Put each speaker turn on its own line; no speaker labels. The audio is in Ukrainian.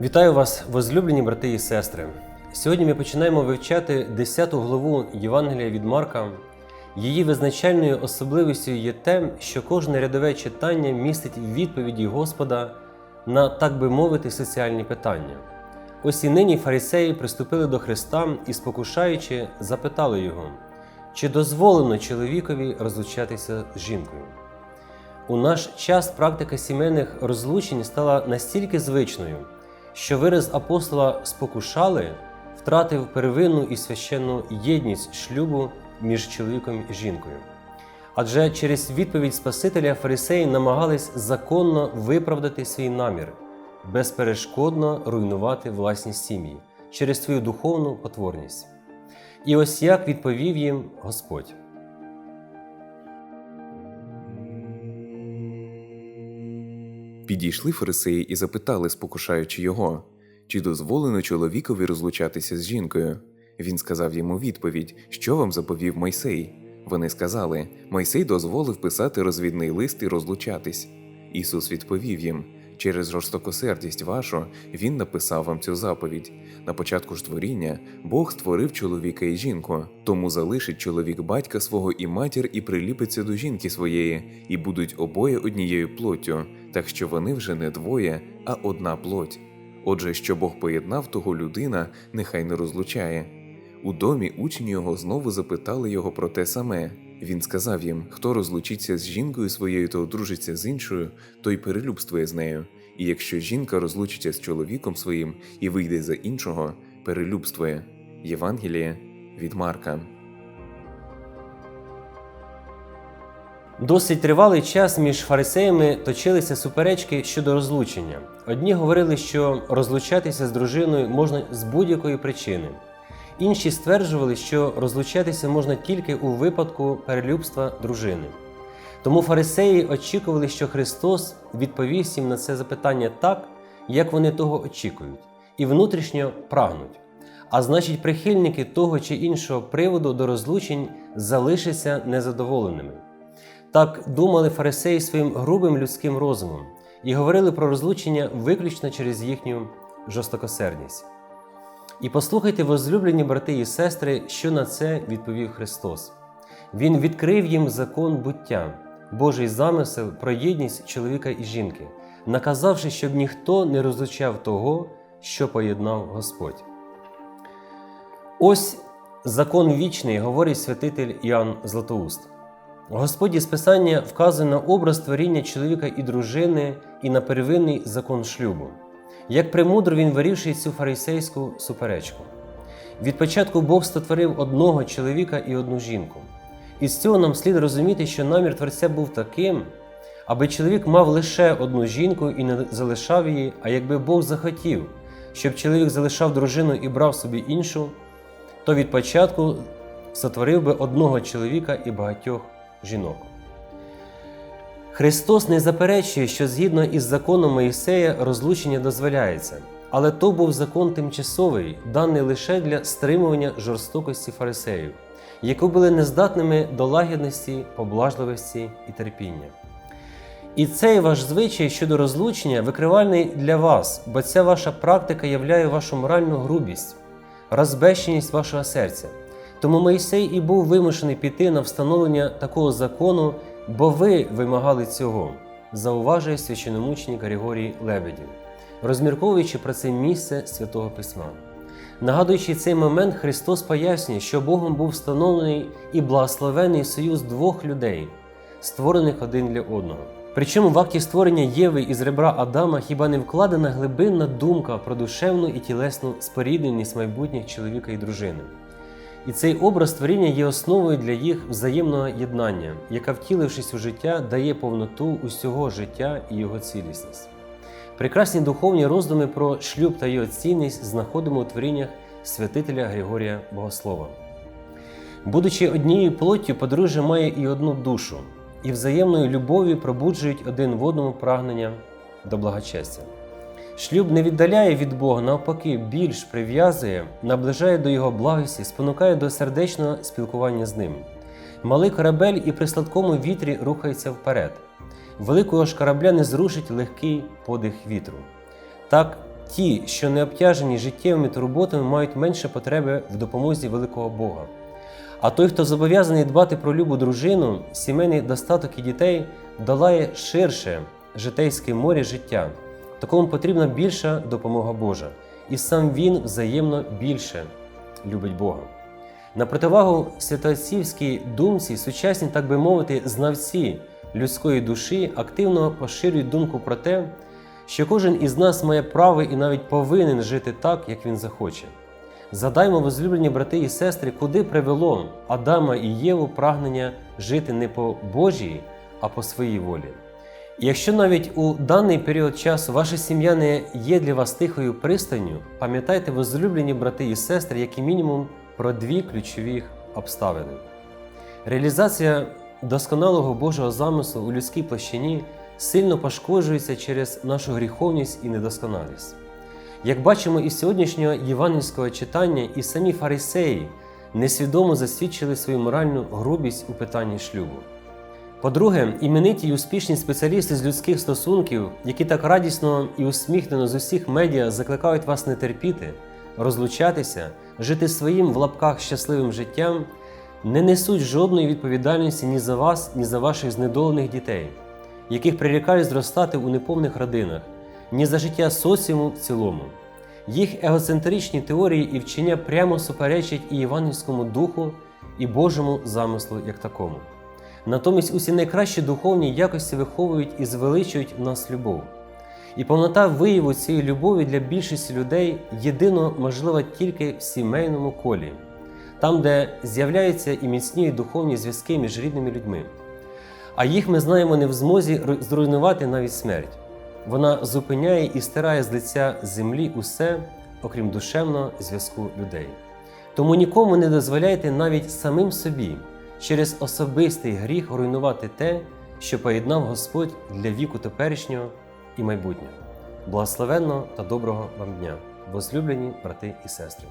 Вітаю вас, возлюблені брати і сестри. Сьогодні ми починаємо вивчати 10 главу Євангелія від Марка. Її визначальною особливістю є те, що кожне рядове читання містить відповіді Господа на, так би мовити, соціальні питання. Ось і нині фарисеї приступили до Христа і, спокушаючи, запитали його, чи дозволено чоловікові розлучатися з жінкою. У наш час практика сімейних розлучень стала настільки звичною, що вираз апостола спокушали втратив первинну і священну єдність шлюбу між чоловіком і жінкою. Адже через відповідь Спасителя фарисеї намагались законно виправдати свій намір, безперешкодно руйнувати власні сім'ї через свою духовну потворність. І ось як відповів їм Господь.
Підійшли фарисеї і запитали, спокушаючи його, чи дозволено чоловікові розлучатися з жінкою. Він сказав йому відповідь, що вам заповів Мойсей. Вони сказали: Мойсей дозволив писати розвідний лист і розлучатись. Ісус відповів їм: через жорстокосердість вашу Він написав вам цю заповідь. На початку ж творіння Бог створив чоловіка і жінку, тому залишить чоловік батька свого і матір і приліпиться до жінки своєї, і будуть обоє однією плоттю, так що вони вже не двоє, а одна плоть. Отже, що Бог поєднав, того людина нехай не розлучає. У домі учні його знову запитали його про те саме. Він сказав їм: хто розлучиться з жінкою своєю та одружиться з іншою, той перелюбствує з нею. І якщо жінка розлучиться з чоловіком своїм і вийде за іншого, перелюбствує. Євангеліє від Марка.
Досить тривалий час між фарисеями точилися суперечки щодо розлучення. Одні говорили, що розлучатися з дружиною можна з будь-якої причини. Інші стверджували, що розлучатися можна тільки у випадку перелюбства дружини. Тому фарисеї очікували, що Христос відповість їм на це запитання так, як вони того очікують, і внутрішньо прагнуть. А значить, прихильники того чи іншого приводу до розлучень залишаться незадоволеними. Так думали фарисеї своїм грубим людським розумом і говорили про розлучення виключно через їхню жорстокосердність. І послухайте, возлюблені брати і сестри, що на це відповів Христос. Він відкрив їм закон буття, Божий замисел про єдність чоловіка і жінки, наказавши, щоб ніхто не розлучав того, що поєднав Господь. Ось закон вічний, говорить святитель Іоанн Златоуст. Господі з Писання вказує на образ творіння чоловіка і дружини і на первинний закон шлюбу. Як премудро він вирішує цю фарисейську суперечку. Від початку Бог створив одного чоловіка і одну жінку. І з цього нам слід розуміти, що намір Творця був таким, аби чоловік мав лише одну жінку і не залишав її, а якби Бог захотів, щоб чоловік залишав дружину і брав собі іншу, то від початку сотворив би одного чоловіка і багатьох жінок. Христос не заперечує, що згідно із законом Моїсея розлучення дозволяється, але то був закон тимчасовий, даний лише для стримування жорстокості фарисеїв, які були нездатними до лагідності, поблажливості і терпіння. І цей ваш звичай щодо розлучення викривальний для вас, бо ця ваша практика являє вашу моральну грубість, розбещеність вашого серця. Тому Моїсей і був вимушений піти на встановлення такого закону, бо ви вимагали цього, зауважує священомучник Григорій Лебедів, розмірковуючи про це місце святого Письма. Нагадуючи цей момент, Христос пояснює, що Богом був встановлений і благословений союз двох людей, створених один для одного. Причому в акті створення Єви із ребра Адама хіба не вкладена глибинна думка про душевну і тілесну спорідненість майбутніх чоловіка і дружини. І цей образ творіння є основою для їх взаємного єднання, яка, втілившись у життя, дає повноту усього життя і його цілісність. Прекрасні духовні роздуми про шлюб та його цінність знаходимо у творіннях святителя Григорія Богослова. Будучи однією плоттю, подружжя має і одну душу, і взаємною любов'ю пробуджують один в одному прагнення до благочестя. Шлюб не віддаляє від Бога, навпаки, більш прив'язує, наближає до Його благості, спонукає до сердечного спілкування з ним. Малий корабель і при сладкому вітрі рухається вперед. Великого ж корабля не зрушить легкий подих вітру. Так ті, що не обтяжені життєвими турботами, мають менше потреби в допомозі великого Бога. А той, хто зобов'язаний дбати про любу дружину, сімейний достаток і дітей, долає ширше житейське море життя. Такому потрібна більша допомога Божа, і сам він взаємно більше любить Бога. На противагу святоотцівській думці, сучасні, так би мовити, знавці людської душі активно поширюють думку про те, що кожен із нас має право і навіть повинен жити так, як він захоче. Задаймо, возлюблені брати і сестри, куди привело Адама і Єву прагнення жити не по Божій, а по своїй волі. Якщо навіть у даний період часу ваша сім'я не є для вас тихою пристанню, пам'ятайте, возлюблені брати і сестри, як і мінімум, про дві ключові обставини. Реалізація досконалого Божого замислу у людській площині сильно пошкоджується через нашу гріховність і недосконалість. Як бачимо із сьогоднішнього євангельського читання, і самі фарисеї несвідомо засвідчили свою моральну грубість у питанні шлюбу. По-друге, імениті й успішні спеціалісти з людських стосунків, які так радісно і усміхнено з усіх медіа закликають вас не терпіти, розлучатися, жити своїм в лапках щасливим життям, не несуть жодної відповідальності ні за вас, ні за ваших знедолених дітей, яких прирікають зростати у неповних родинах, ні за життя соціуму в цілому. Їх егоцентричні теорії і вчення прямо суперечать і євангельському духу, і Божому замислу як такому. Натомість усі найкращі духовні якості виховують і звеличують в нас любов. І повнота вияву цієї любові для більшості людей єдино можлива тільки в сімейному колі, там, де з'являються і міцні духовні зв'язки між рідними людьми. А їх ми знаємо не в змозі зруйнувати навіть смерть. Вона зупиняє і стирає з лиця землі усе, окрім душевного зв'язку людей. Тому нікому не дозволяйте навіть самим собі через особистий гріх руйнувати те, що поєднав Господь для віку теперішнього і майбутнього. Благословенного та доброго вам дня, возлюблені брати і сестри!